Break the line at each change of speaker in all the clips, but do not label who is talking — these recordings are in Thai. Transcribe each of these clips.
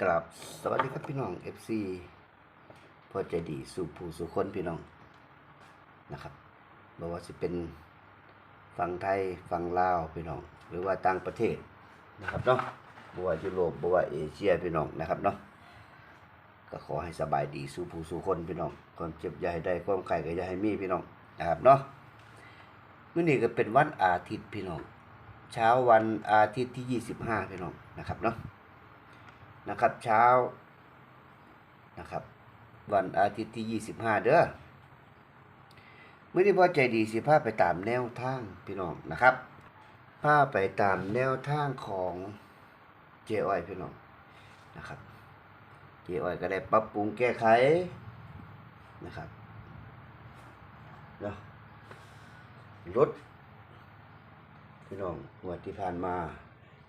กราบสวัสดีครับพี่น้อง FC พอใจดีสู่ผู้สู่คนพี่น้องนะครับบอกว่าจะเป็นฝั่งไทยฝั่งลาวพี่น้อง หรือว่าต่างประเทศนะครับเนาะบ่ว่ายุโรปบ่ว่าเอเชียพี่น้องนะครับเนาะก็ขอให้สบายดีสู่ผู้สู่คนพี่น้องความเจ็บอย่าให้ได้ความไข้ก็อย่าให้มีพี่น้องนะครับเนาะมื้อนี้ก็เป็นวันอาทิตย์พี่น้อง เช้าวันอาทิตย์ที่ 25 พี่น้องนะครับเนาะ นะครับเช้านะครับวันอาทิตย์ที่ 25 เด้อเมื่อที่พ่อใจดีสิพาไปตามแนวทางพี่น้องนะครับพาไปตามแนวทางของเจอ้อยพี่น้องนะครับเจอ้อยก็ได้ปรับปรุงแก้ไขนะครับเนาะรถพี่น้องงวดที่ผ่านมา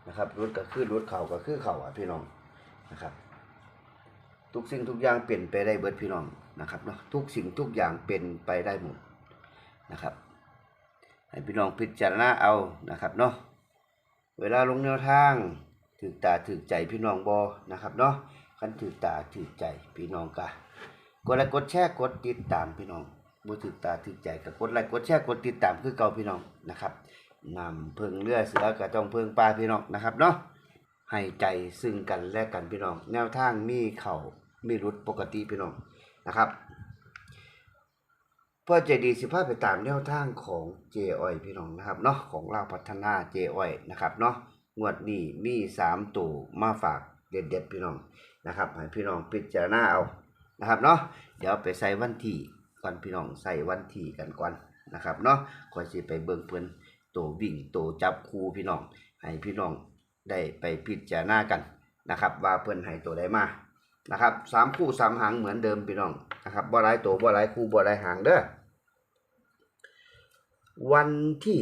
นะครับรถก็คือรถเข่าก็คือเข่าอะพี่น้อง นะครับทุกสิ่งทุกอย่างเปลี่ยนไปได้เบิดพี่น้องนะครับเนาะทุกสิ่งทุกอย่างเป็นไปได้หมดนะครับให้พี่น้องพิจารณาเอานะครับเนาะเวลาลงแนวทางถือตาถือใจพี่น้องบอนะครับเนาะคันถือตาถือใจพี่น้องกะกดไลค์กดแชร์กดติดตามพี่น้องบ่ถือตาถือใจก็กดไลค์กดแชร์กดติดตามคือเก่าพี่น้องนะครับนำเพิงเลือเสือก็ต้องเพิงปลาพี่น้องนะครับเนาะ ให้ใจซึ่งกันและกันพี่น้อง แนวทางมีเข่ามีรุดปกติพี่น้องนะครับเพื่อใจดีสิพาพไปตามแนวทางของเจอ้อยพี่น้องนะครับเนาะของเราพัฒนาเจอ้อยนะครับเนาะงวดนี้มีสามตัวมาฝากเด็ดๆพี่น้องนะครับให้พี่น้องพิจารณาเอานะครับเนาะเดี๋ยวไปใส่วันที่ก่อนพี่น้องใส่วันที่กันก่อนนะครับเนาะก่อนสิไปเบิ่งเพิ่นตัววิ่งตัวจับคู่พี่น้องให้พี่น้อง ได้ไปพิจารณากันนะครับว่าเพิ่นให้ตัวใดมานะครับสามคู่สามหางเหมือนเดิมพี่น้องนะครับบ่หลายตัวบ่หลายคู่บ่หลายหางเด้อวันที่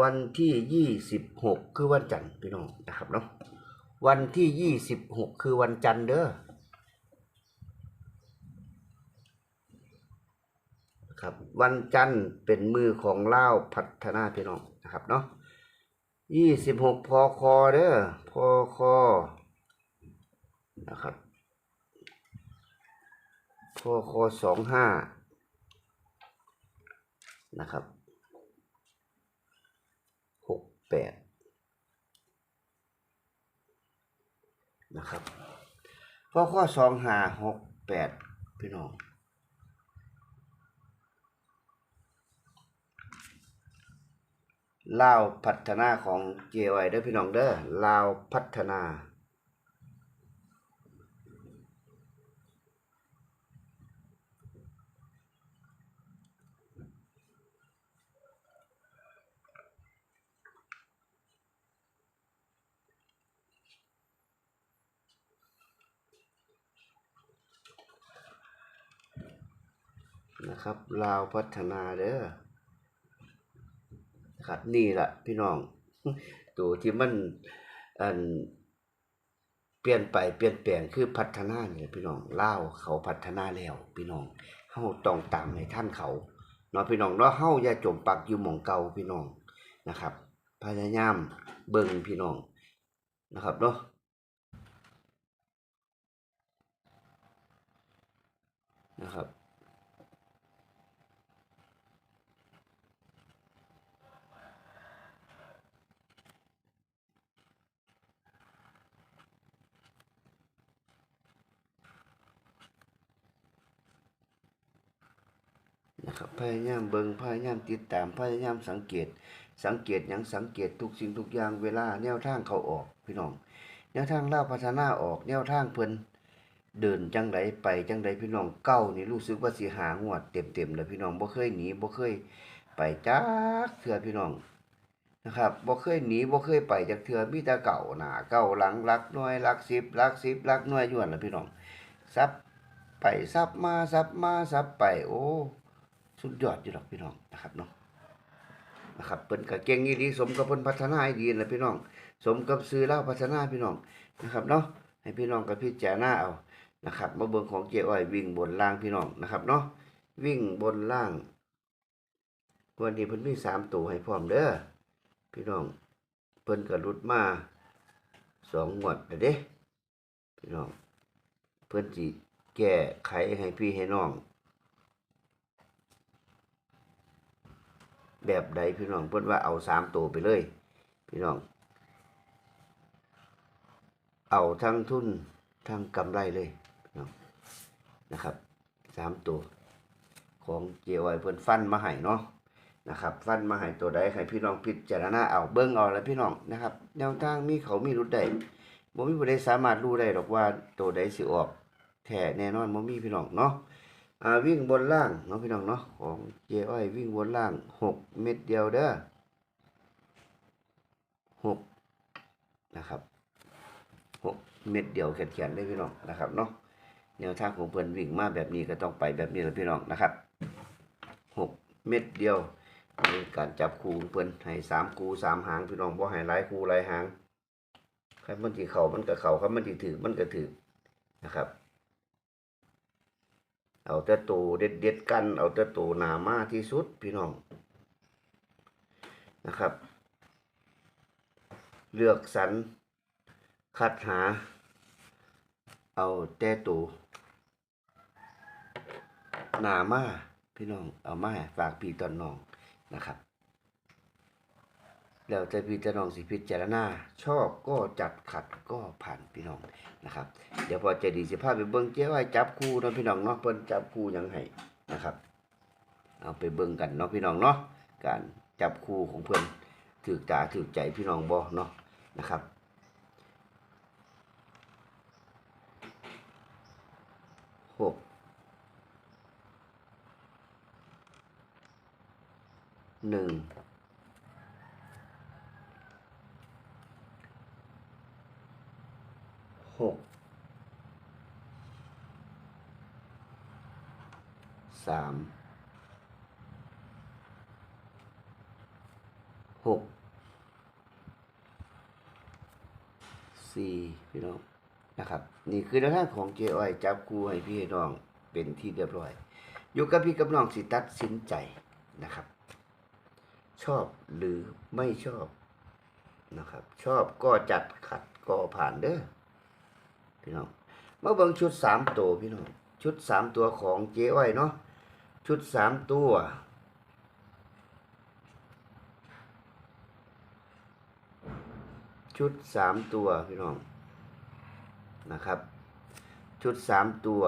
วันที่ยี่สิบหกคือวันจันทร์พี่น้องนะครับเนาะ วันที่ยี่สิบหกคือวันจันทร์เด้อครับวันจันทร์เป็นมือของเล่าพัฒนาพี่น้องนะครับเนาะยี่สิบหกพอคอเด้อพอคอนะครับพอคอสองห้านะครับหกแปด นะครับพอข้อสองหาหกแปดพี่น้องลาวพัฒนาของเจไว้เด้อพี่น้องเด้อลาวพัฒนา นะครับลาวพัฒนาเด้อนะครับนี่แหละพี่น้อง ตัวที่มันอันเปลี่ยนไปเปลี่ยนแปลงคือพัฒนาเนี่ยพี่น้องลาวเขาพัฒนาแล้ว พี่น้องเฮาต้องตามให้ท่านเขาเนาะพี่น้องเนาะเฮาอย่าจมปักอยู่หม่องเก่าพี่น้องนะครับ พยายามเบิ่งพี่น้องนะครับเนาะนะครับ พยายามเบิงพยายามติดตามพยายามสังเกต สังเกตหยังสังเกตทุกสิ่งทุกอย่างเวลาแนวทางเขาออกพี่น้อง แนวทางเล่าพัฒนาออกแนวทางเพิ่นเดินจังไดไปจังไดพี่น้องเก้านี่รู้สึกว่าสิหางวดเต็มๆเลยพี่น้องบ่เคยหนีบ่เคยไปจักเทื่อพี่น้องนะครับบ่เคยหนีบ่เคยไปจักเทื่อมีแต่เก่าหนาเก่าหลังหลักน่วยหลักสิบหลักสิบหลักน่วยยู่นั่นล่ะพี่น้องซับไปซับมาซับมาซับไปโอ้ สุดยอดอยู่ดอกพี่น้องนะครับเนาะนะครับเพิ่นก็เก่งอีหลีสมกับเพิ่นพัฒนาดีนะพี่น้อง สมกับซื้อเล่าพัฒนาพี่น้องนะครับเนาะให้พี่น้องกับพิจารณาเอานะครับมาเบิ่งของเจ๊อ้อยวิ่งบนล่างพี่น้องนะครับเนาะวิ่งบนล่างวันนี้เพิ่นมีสามตัวให้พร้อมเด้อพี่น้องเพิ่นก็รุดมาสองงวดแล้วเด้พี่น้องเพิ่นสิแก้ไขให้พี่ให้น้อง แบบใดพี่น้องเพิ่นว่าเอาสามตัวไปเลย พี่น้อง เอาทั้งทุนทั้งกำไรเลยพี่น้องนะครับสามตัว ของเจียวไอเพิ่นฟันมาให้เนาะนะครับฟันมาให้ตัวใดให้พี่น้องพิจารณาเอาเบิ่งเอาแล้วพี่น้องนะครับแนวทางมีเขามีรุดได้บ่มีผู้ใดสามารถรู้ได้หรอกว่าตัวใดสิออกแท้แน่นอนบ่มีพี่น้องเนาะ อ่าวิ่งบนล่างเนาะพี่น้องเนาะของเจอ้อยวิ่งบนล่างหกเม็ดเดียวเด้อหกนะครับหกเม็ดเดียวแขนๆเลยพี่น้องนะครับเนาะแนวทางของเพิ่อนวิ่งมาแบบนี้ก็ต้องไปแบบนี้แหละพี่น้องนะครับหกเม็ดเดียวในการจับคู่เพิ่อนให้สามคู่สามหางพี่น้องบ่ให้หลายคู่หลายหางใครมันที่เข่ามันก็เข่าครับมันที่ถือมันก็ถือนะครับ เอาแต่ตูเด็ดเด็ดกัน เอาแต่ตูหนามาที่สุดพี่น้องนะครับ เลือกสรรคัดหา เอาแต่ตูหนามาพี่น้องเอามาให้ฝากพี่ตอนน้องนะครับ แล้วแต่พี่จะน้องสิพิจารณาชอบก็จัดขัดก็ผ่านพี่น้องนะครับ เดี๋ยวพอใจดีสิพาพไปเบิ่งเจ้าไว้จับคู่นะพี่น้องเนาะเพิ่นจับคู่ยังให้นะครับ เอาไปเบิ่งกันเนาะพี่น้องเนาะการจับคู่ของเพิ่นถือตาถือใจพี่น้องบ่เนาะนะครับหกหนึ่ง หกสามหกสี่พี่น้องนะครับ นี่คือแนวทางของเจอ้อยจับคู่ให้พี่ให้น้องเป็นที่เรียบร้อย อยู่กับพี่กับน้องสิตัดสินใจนะครับ ชอบหรือไม่ชอบนะครับ ชอบก็จัดขัดก็ผ่านเด้อ พี่น้องมาเบิ่งชุดสามตัวพี่น้องชุดสามตัวของเจอ้อยเนาะชุดสามตัวชุดสามตัวพี่น้องนะครับ ชุดสามตัว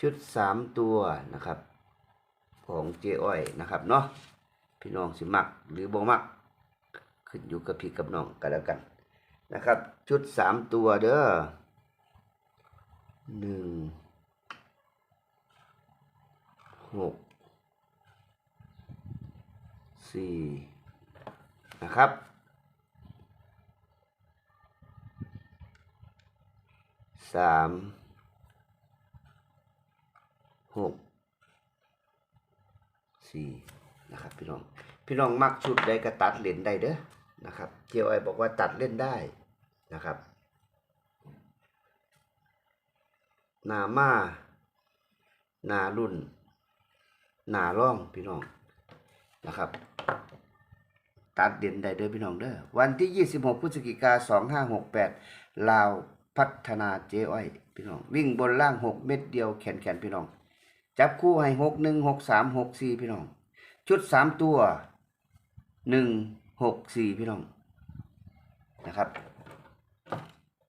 ชุดสามตัวนะครับ ของเจอ้อยนะครับเนาะ พี่น้องสิมักหรือบ่มัก ขึ้นอยู่กับพี่กับน้องกันแล้วกัน นะครับ ชุดสามตัวเด้อหนึ่งหกสี่นะครับสามหกสี่ นะครับพี่น้องพี่น้องมักชุดใดก็ตัดเล่นได้เด้อนะครับเจียวไอบอกว่าตัดเล่นได้นะครับหนามาหนารุ่นหนาร่องพี่น้องนะครับ ตัดเด่นได้เด้อพี่น้องเด้อวันที่ 26พฤศจิกา2568 ลาวพัฒนาเจ้อ้อยพี่น้อง วิ่งบนล่าง 6 เม็ดเดียวแขนแขนพี่น้อง จับคู่ให้ 6 1 6 3 6 4 พี่น้อง ชุด3ตัว1 6 4พี่น้องนะครับ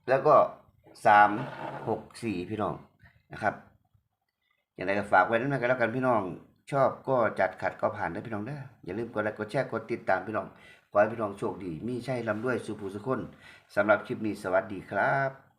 แล้วก็3 6 4พี่น้องนะครับ อย่างไรก็ฝากไว้ด้วยกันแล้วกันพี่น้อง ชอบก็จัดขัดก็ผ่านได้พี่น้องได้ออย่าลืมกดไลค์กดแชร์กดติดตามพี่น้องขอให้พี่น้องโชคดี มีใช่ลำด้วยสุภูสุคนสำหรับคลิปนี้สวัสดีครับ